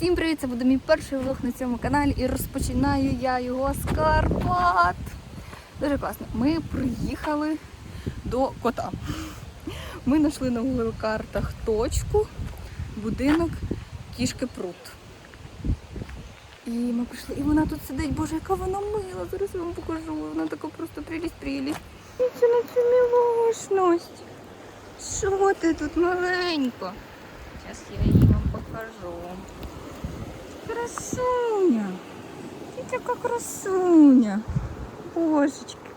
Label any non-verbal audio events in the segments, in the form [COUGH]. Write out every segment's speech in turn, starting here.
Всім привіт! Це буде мій перший влог на цьому каналі і розпочинаю я його з Карпат. Дуже класно. Ми приїхали до кота. Ми знайшли на Google картах точку, будинок кішки Прут. І ми прийшли, і вона тут сидить, боже, яка вона мила. Зараз я вам покажу. Вона така просто прелість-прелість. Дивіться на цю мілошність. Що ти тут маленько? Зараз я її вам покажу. Красуня. Ти така красуня. Божечки,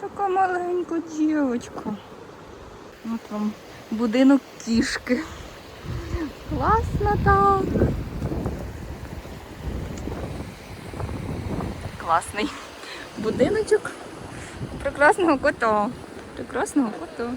така маленька дівчинка. От вам будинок кішки. Класно так. Класний будиночок прекрасного кота. Прекрасного кота.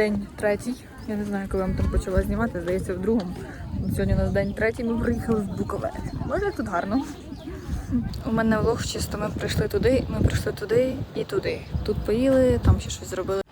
День третій. Я не знаю, коли я там почала знімати, здається, в другому. Сьогодні у нас день третій, ми приїхали в Буковель. Може, тут гарно. У мене влог чисто. Ми прийшли туди, ми прийшли туди і туди. Тут поїли, там ще щось зробили.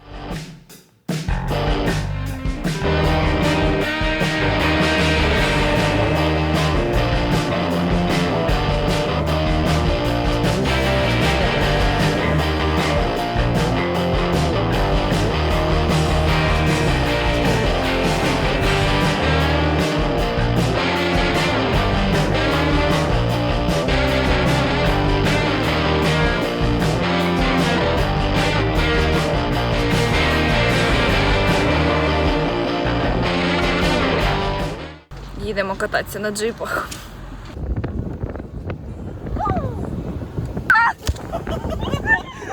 Їдемо кататися на джипах.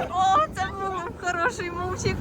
О, це був хороший мовчик.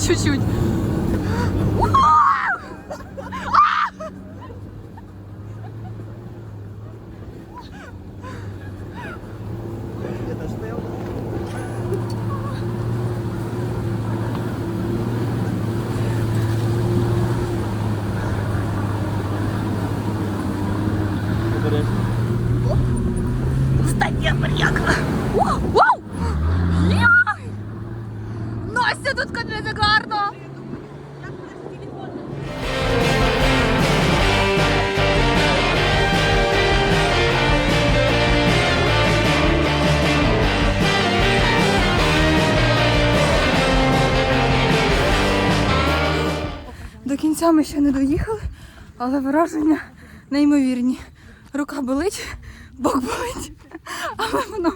Чуть-чуть. Круто! До кінця ми ще не доїхали, але враження неймовірні. Рука болить, бок болить, але воно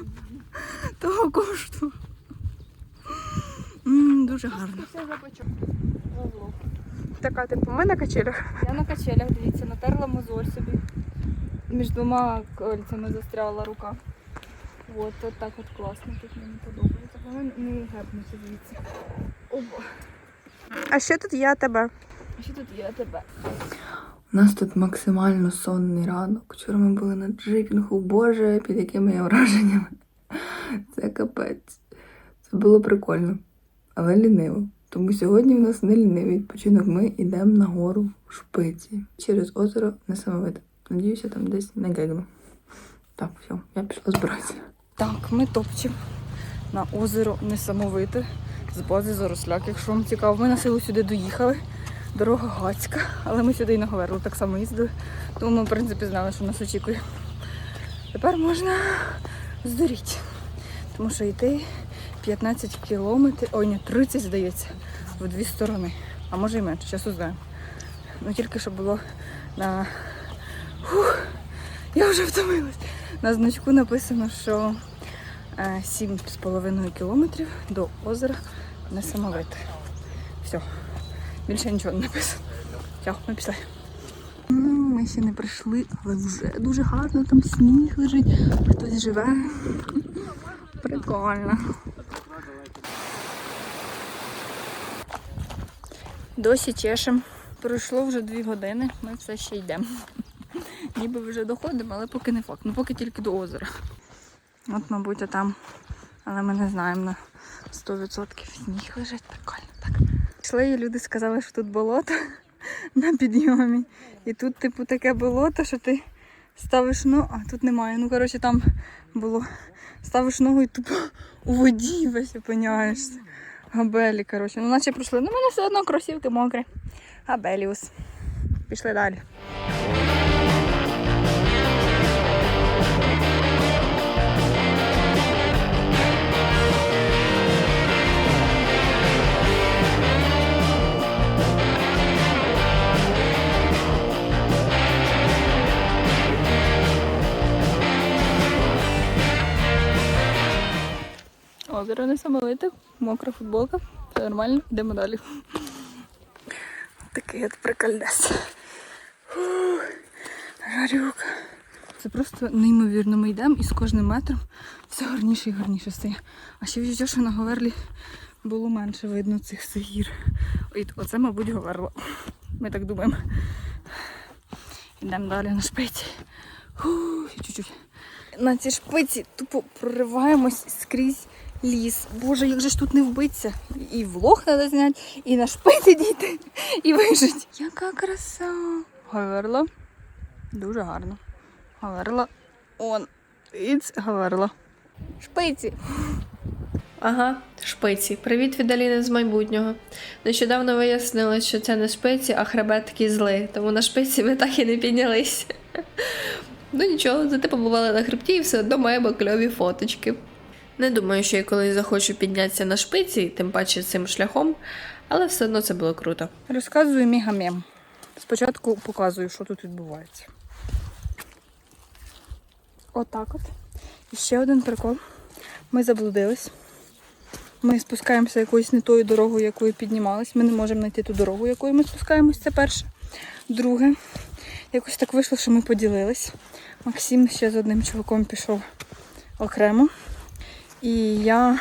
того коштує. Дуже гарно. Така, типу, ми на качелях. Я на качелях, дивіться, натерла мозоль собі. Між двома кольцями застряла рука. От, от так от класно, тут мені подобається. Головне не гепнути звідси. Опа. А ще тут я тебе. А що тут є тебе? У нас тут максимально сонний ранок. Вчора ми були на джипінгу. Боже, під якими я враженнями. Це капець. Це було прикольно, але ліниво. Тому сьогодні в нас не лінивий відпочинок. Ми йдемо на гору в шпиці через озеро Несамовите. Надіюся, там десь не гегну. Так, все, я пішла збиратися. Так, ми топчемо на озеро Несамовите з бази Заросляк. Якщо вам цікаво, ми на силу сюди доїхали. Дорога гацька, але ми сюди і на Говерлу так само їздили. Тому ми, в принципі, знали, що нас очікує. Тепер можна здуріти. Тому що йти 15 кілометрів, ой, ні, 30, здається, в дві сторони. А може і менше, зараз узнаємо. Ну тільки що було на. Фух, я вже втомилась. На значку написано, що е, 7,5 кілометрів до озера Несамовите. Все. Більше нічого не написано. Все, ми пішли. Ми ще не прийшли, але вже дуже гарно, там сніг лежить, хтось живе. Прикольно. Досі чешем. Пройшло вже дві години, ми все ще йдемо. [LAUGHS] Ніби вже доходимо, але поки не факт. Ну поки тільки до озера. От, мабуть, там. Але ми не знаємо на 100% сніг лежить. Прикольно так. Йшли і люди сказали, що тут болото [LAUGHS] на підйомі. І тут, типу, таке болото, що ти ставиш ногу, а тут немає. Ну, коротше, там було. Ставиш ногу і тупо у воді весь опиняєшся. Габелі, коротше. Ну, наче пройшли. Ну, мене все одно кросівки мокрі. Габеліус. Пішли далі. Озеро не самолите, мокра футболка, все нормально, йдемо далі. Такий от прикольдес. Фух, Жарюка. Це просто неймовірно. Ми йдемо і з кожним метром все гарніше і гарніше стає. А ще відчуття, що на Говерлі було менше видно цих всіх гір. Ой, Оце, мабуть, Говерло. Ми так думаємо. Йдемо далі на шпиці. Фух, і чуть-чуть. На цій шпиці тупо прориваємось скрізь ліс. Боже, як же ж тут не вбиться. І влог треба зняти, і на шпиці дійти, і вижити. Яка краса. Говерло. Дуже гарно. Говерло. Он. It's Говерло. Шпиці. Ага, шпиці. Привіт від Аліни з майбутнього. Нещодавно вияснили, що це не шпиці, а хребет кізли, тому на шпиці ми так і не піднялись. Ну нічого, зате побували на хребті і все одно маємо кльові фоточки. Не думаю, що я колись захочу піднятися на шпиці, тим паче цим шляхом, але все одно це було круто. Розказую мігамем. Спочатку показую, що тут відбувається. Отак от. І ще один прикол. Ми заблудились. Ми спускаємося якоюсь не тою дорогою, якою піднімались. Ми не можемо знайти ту дорогу, якою ми спускаємось. Це перше. Друге, якось так вийшло, що ми поділились. Максим ще з одним чуваком пішов окремо. І я,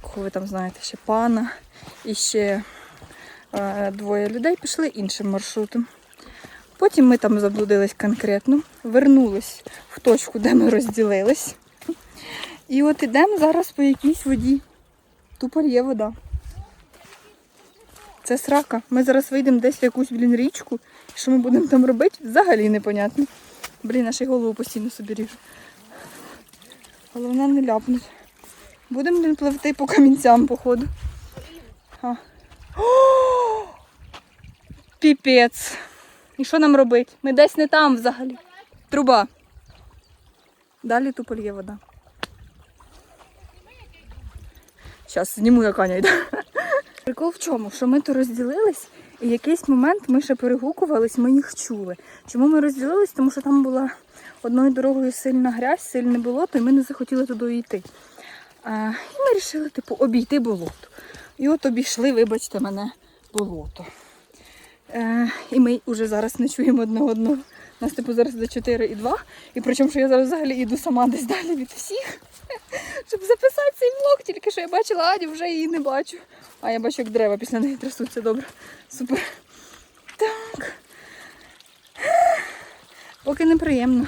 кого ви там знаєте, ще пана, і ще е, двоє людей пішли іншим маршрутом. Потім ми там заблудились конкретно, вернулись в точку, де ми розділились. І от ідемо зараз по якійсь воді. Тупо є вода. Це срака. Ми зараз вийдемо десь в якусь, блін, річку. Що ми будемо там робити, взагалі непонятно. Блін, і голову постійно собі ріжу. Головне не ляпнуть. Будемо пливти по камінцям, походу. Піпець. І що нам робити? Ми десь не там взагалі. Труба. Далі тупо лє вода. Зараз зніму, як Аня йде. Прикол в чому? Що ми то розділились, І якийсь момент ми ще перегукувались, ми їх чули. Чому ми розділились? Тому що там була одною дорогою сильна грязь, сильне болото, і ми не захотіли туди йти. А, і ми вирішили, типу, обійти болото. І от обійшли, вибачте мене, болото. Е, і ми вже зараз не чуємо одне одного. У нас типу зараз до 4 і 2. І причому, що я зараз взагалі йду сама десь далі від всіх, [LAUGHS] щоб записати цей влог, тільки що я бачила Адю, вже її не бачу. А я бачу, як дерева після неї трясуться. Добре. Супер. Так. Поки неприємно.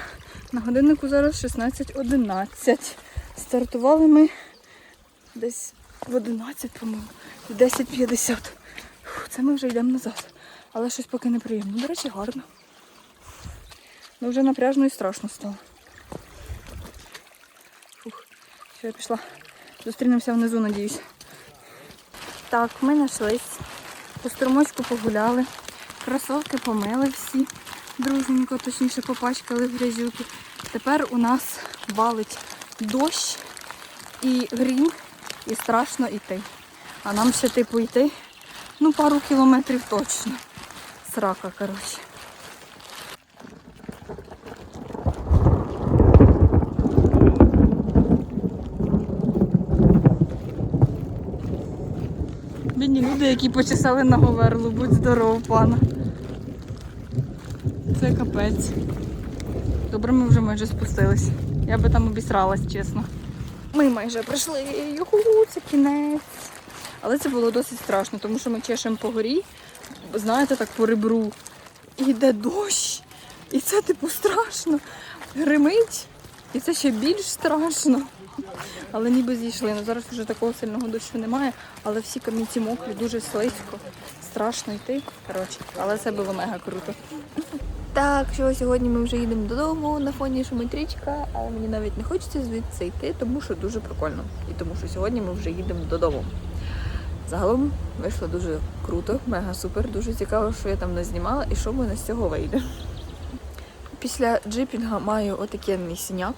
На годиннику зараз 16.11. Стартували ми десь в 11, по-моєму, в 10.50. Фу, Це ми вже йдемо назад. Але щось поки неприємно. До речі, гарно. Ну вже напряжно і страшно стало. Фух, що я пішла. Зустрінемося внизу, надіюсь. Так, ми знайшлись. По струмочку погуляли. Кросовки помили всі. Дружненько, точніше попачкали в грязюки. Тепер у нас валить дощ і грім, і страшно йти. А нам ще типу йти ну пару кілометрів точно. Срака, коротше. Бідні люди, які почесали на говерлу, будь здоров, пана. Це капець. Добре, ми вже майже спустились. Я би там обісралась, чесно. Ми майже прийшли. Юху, це кінець. Але це було досить страшно, тому що ми чешемо по горі, знаєте, так по ребру. І йде дощ. І це типу страшно. Гримить. І це ще більш страшно. Але ніби зійшли. Ну зараз вже такого сильного дощу немає, але всі камінці мокрі, дуже слизько. Страшно йти. Коротше, але це було мега круто. Так, що сьогодні ми вже їдемо додому на фоні шумить річка, але мені навіть не хочеться звідси йти, тому що дуже прикольно. І тому що сьогодні ми вже їдемо додому. Загалом вийшло дуже круто, мега супер, дуже цікаво, що я там не знімала і що в мене з цього вийде. Після джипінга маю отакий синяк.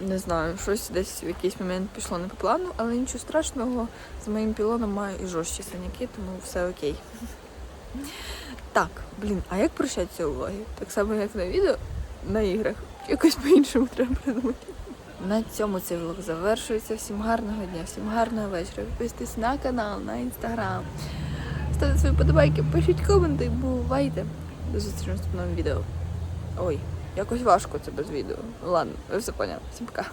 Не знаю, щось десь в якийсь момент пішло не по плану, але нічого страшного. З моїм пілоном маю і жорсткі синяки, тому все окей. Так, блін, а як прощатися уваги? Так само, як на відео, на іграх. Якось по-іншому треба придумати. На цьому цей влог завершується. Всім гарного дня, всім гарного вечора. Підписуйтесь на канал, на інстаграм. Ставте свої подобайки, пишіть коменти, бувайте. До зустрічі в наступному відео. Ой, якось важко це без відео. Ладно, ви все поняли. Всім пока.